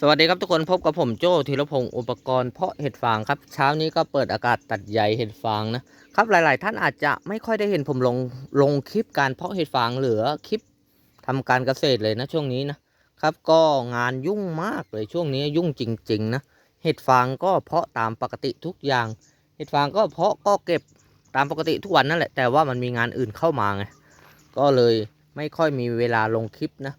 สวัสดีครับทุกคนพบกับผมโจ้ธีรพงศ์อุปกรณ์เพาะเห็ดฟางครับ เช้านี้ก็เปิดอากาศตัดใยเห็ดฟางนะครับหลาย ๆ ท่านอาจจะไม่ค่อยได้เห็นผมลงลงคลิปการเพาะเห็ดฟางเหลือคลิปทำการเกษตรเลยนะช่วงนี้นะครับ ก็งานยุ่งมากเลยช่วงนี้ยุ่งจริง ๆ นะเห็ดฟางก็เพาะตามปกติทุกอย่าง เห็ดฟางก็เพาะก็เก็บตามปกติทุกวันนั่นแหละแต่ว่ามันมีงานอื่นเข้ามาไงก็เลยไม่ค่อยมีเวลาลงคลิปนะ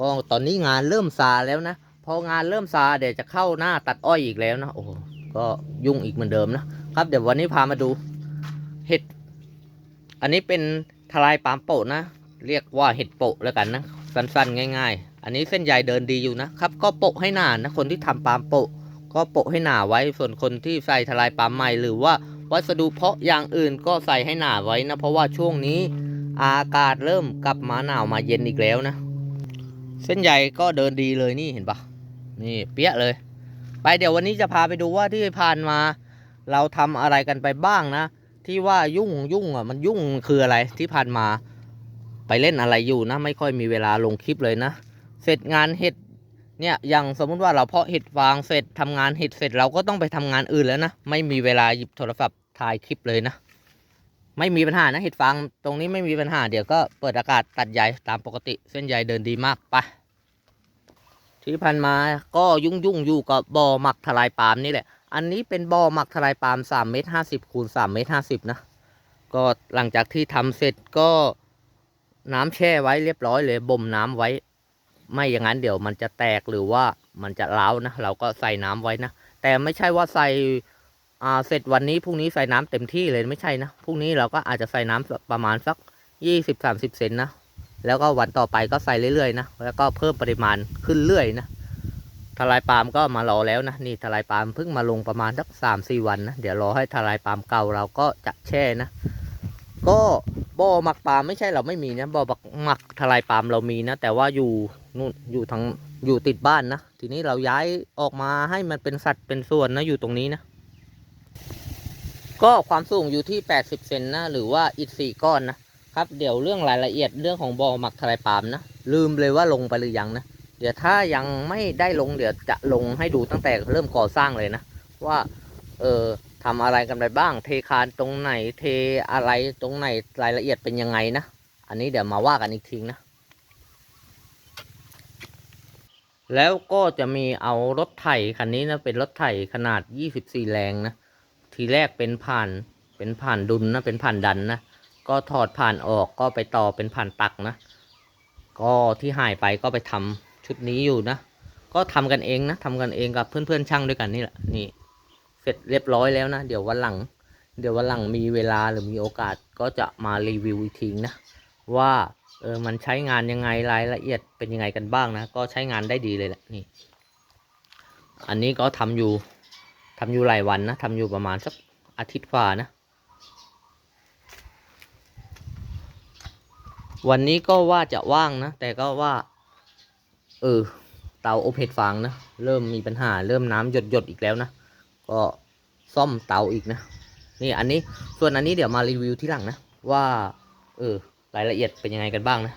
ก็ตอนนี้งานเริ่มซาแล้วนะ พองานเริ่มซาเดี๋ยวจะเข้าหน้าตัดอ้อยอีกแล้วนะโอ้โหก็ยุ่งอีกเหมือนเดิมนะครับเดี๋ยววันนี้พามาดูเห็ด อันนี้เป็นทลายปามโปะนะ เรียกว่าเห็ดโปะแล้วกันนะสั้นๆ ง่าย ๆ อันนี้เส้นใยเดินดีอยู่นะครับ ก็โปะให้หนานะคนที่ทำปามโปะ ก็โปะให้หนาไว้ส่วนคนที่ใส่ทลายปามใหม่หรือว่าวัสดุเพาะอย่างอื่นก็ใส่ให้หนาไว้นะเพราะว่าช่วงนี้อากาศเริ่มกลับมาหนาวมาเย็นอีกแล้วนะ เส้นใยก็เดินดีเลยนี่เห็นปะ นี่เปี้ยเลย ไปเดี๋ยววันนี้จะพาไปดูว่าที่ผ่านมา เราทำอะไรกันไปบ้างนะ ที่ว่ายุ่งยุ่งอะมันยุ่งคืออะไรที่ผ่านมา ไปเล่นอะไรอยู่นะ ไม่ค่อยมีเวลาลงคลิปเลยนะ เสร็จงานเห็ดเนี่ยอย่างสมมุติว่าเราเพาะเห็ดฟางเสร็จทำงานเห็ดเสร็จเราก็ต้องไปทำงานอื่นแล้วนะ ไม่มีเวลาหยิบโทรศัพท์ถ่ายคลิปเลยนะ ไม่มีปัญหานะเห็ดฟางตรงนี้ไม่มีปัญหาเดี๋ยวก็เปิดอากาศตัดใยตามปกติเส้นใยเดินดีมากไป ที่ผ่านมาก็ยุ่งยุ่งอยู่กับบ่อหมักทลายปาล์มนี่แหละ อันนี้เป็นบ่อหมักทลายปาล์มสามเมตรห้าสิบคูณสามเมตรห้าสิบนะ ก็หลังจากที่ทำเสร็จก็น้ำแช่ไว้เรียบร้อยเลยบ่มน้ำไว้ ไม่อย่างนั้นเดี๋ยวมันจะแตกหรือว่ามันจะร้านะ เราก็ใส่น้ำไว้นะ แต่ไม่ใช่ว่าใส่อ่าเสร็จวันนี้พรุ่งนี้ใส่น้ำเต็มที่เลยไม่ใช่นะ พรุ่งนี้เราก็อาจจะใส่น้ำประมาณสักยี่สิบสามสิบเซนนะ แล้วก็วันต่อไปก็ใส่เรื่อยๆนะแล้วก็เพิ่มปริมาณขึ้นเรื่อยนะทลายปาล์มก็มารอแล้วนะนี่ทลายปาล์มเพิ่งมาลงประมาณสักสามสี่วันนะเดี๋ยวรอให้ทลายปาล์มเก่าเราก็จะแช่นะ ก็บ่อหมักปาล์มไม่ใช่เราไม่มีนะบ่อหมักทลายปาล์มเรามีนะ แต่ว่าอยู่นู่นอยู่ทางอยู่ติดบ้านนะ ทีนี้เราย้ายออกมาให้มันเป็นสัดเป็นส่วนนะอยู่ตรงนี้นะ ก็ความสูงอยู่ที่ 80 เซนนะหรือว่าอิฐสี่ก้อนนะ ครับเดี๋ยวเรื่องรายละเอียดเรื่องของบ่อหมักทลายปาล์มนะลืมเลยว่าลงไปหรือยังนะเดี๋ยวถ้ายังไม่ได้ลงเดี๋ยวจะลงให้ดูตั้งแต่เริ่มก่อสร้างเลยนะ ว่าเออทำอะไรกันไปบ้าง เทคานตรงไหนเทอะไรตรงไหนรายละเอียดเป็นยังไงนะ อันนี้เดี๋ยวมาว่ากันอีกทีนะ แล้วก็จะมีเอารถไถคันนี้นะเป็นรถไถขนาด 24 แรงนะ ทีแรกเป็นผ่านเป็นผ่านดุลนะเป็นผ่านดันนะ ก็ถอดผ่านออกก็ไปต่อเป็นผ่านตักนะ ก็ที่หายไปก็ไปทำชุดนี้อยู่นะ ก็ทำกันเองนะทำกันเองกับเพื่อนๆช่างด้วยกันนี่แหละนี่เสร็จเรียบร้อยแล้วนะ เดี๋ยววันหลัง เดี๋ยววันหลังมีเวลาหรือมีโอกาสก็จะมารีวิวอีกทีนะ ว่าเออมันใช้งานยังไงรายละเอียดเป็นยังไงกันบ้างนะ ก็ใช้งานได้ดีเลยแหละนี่ อันนี้ก็ทำอยู่ทำอยู่หลายวันนะทำอยู่ประมาณสักอาทิตย์ฝ่านะ วันนี้ก็ว่าจะว่างนะ แต่ก็ว่า เออ เตาอบเห็ดฟางนะ เริ่มมีปัญหา เริ่มน้ำหยดหยดอีกแล้วนะ ก็ซ่อมเตาอีกนะ นี่อันนี้ ส่วนอันนี้เดี๋ยวมารีวิวที่หลังนะ ว่า เออ รายละเอียดเป็นยังไงกันบ้างนะ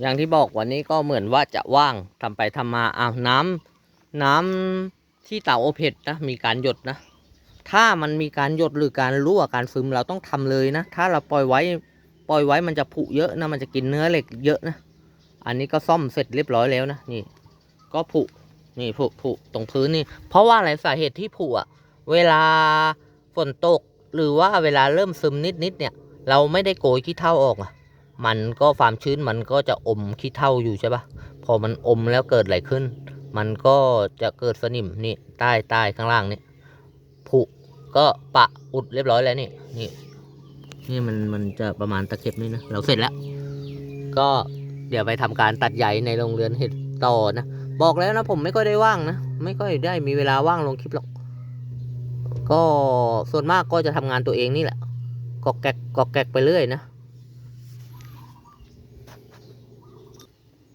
อย่างที่บอกวันนี้ก็เหมือนว่าจะว่างทำไปทำมา อ้าวน้ำน้ำที่เตาอบเห็ดนะ มีการหยดนะ ถ้ามันมีการหยดหรือการรั่วการซึมเราต้องทำเลยนะ ถ้าเราปล่อยไว้ ปล่อยไว้มันจะผุเยอะนะมันจะกินเนื้อเหล็กเยอะนะ อันนี้ก็ซ่อมเสร็จเรียบร้อยแล้วนะนี่ ก็ผุนี่ผุผุตรงพื้นนี่ เพราะว่าอะไรสาเหตุที่ผุอะเวลาฝนตกหรือว่าเวลาเริ่มซึมนิดนิดๆเนี่ย เราไม่ได้โกยขี้เถ้าออกอะมันก็ความชื้นมันก็จะอมขี้เถ้าอยู่ใช่ปะพอมันอมแล้วเกิดอะไรขึ้น มันก็จะเกิดสนิมนี่ใต้ใต้ข้างล่างนี่ผุก็ปะอุดเรียบร้อยแล้วนี่นี่ นี่มันมันจะประมาณตะเข็บนี่นะ เราเสร็จแล้ว ก็เดี๋ยวไปทำการตัดใยในโรงเรือนเห็ดต่อนะ บอกแล้วนะผมไม่ค่อยได้ว่างนะ ไม่ค่อยได้มีเวลาว่างลงคลิปหรอก ก็ส่วนมากก็จะทำงานตัวเองนี่แหละกอกแกกกอกแกกไปเรื่อยนะ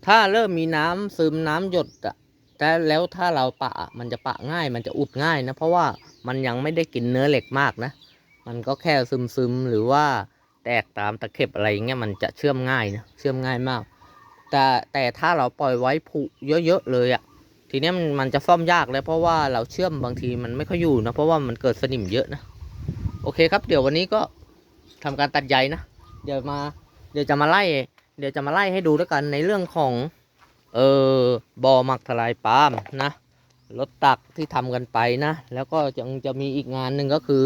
ถ้าเริ่มมีน้ำซึมน้ำหยดอะแต่แล้วถ้าเราปะมันจะปะง่ายมันจะอุดง่ายนะ เพราะว่ามันยังไม่ได้กินเนื้อเหล็กมากนะ มันก็แค่ซึมซึมๆหรือว่าแตกตามตะเข็บอะไรเงี้ยมันจะเชื่อมง่ายนะเชื่อมง่ายมาก แต่แต่ถ้าเราปล่อยไว้ผุเยอะๆเลยอะทีเนี้ยมันมันจะซ่อมยากเลยเพราะว่าเราเชื่อมบางทีมันไม่ค่อยอยู่นะเพราะว่ามันเกิดสนิมเยอะนะโอเคครับ เดี๋ยววันนี้ก็ทำการตัดใยนะเดี๋ยวมาเดี๋ยวจะมาไล่ เดี๋ยวจะมาไล่ให้ดูแล้วกันในเรื่องของเออบอหมักทลายปาล์มนะรถตักที่ทำกันไปนะ แล้วก็ยังจะมีอีกงานหนึ่งก็คือ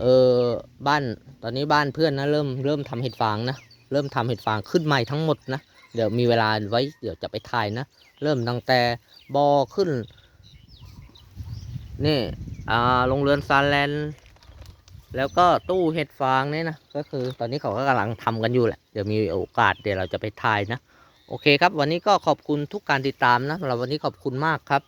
เออบ้านตอนนี้บ้านเพื่อนนะเริ่มเริ่มทำเห็ดฟางนะเริ่มทำเห็ดฟางขึ้นใหม่ทั้งหมดนะเดี๋ยวมีเวลาไว้เดี๋ยวจะไปถ่ายนะเริ่มตั้งแต่บอขึ้นนี่อ่าโรงเรือนซาแลนด์แล้วก็ตู้เห็ดฟางเนี่ยนะก็คือตอนนี้เขาก็กำลังทำกันอยู่แหละเดี๋ยวมีโอกาสเดี๋ยวเราจะไปถ่ายนะโอเคครับ วันนี้ก็ขอบคุณทุกการติดตามนะสำหรับวันนี้ขอบคุณมากครับ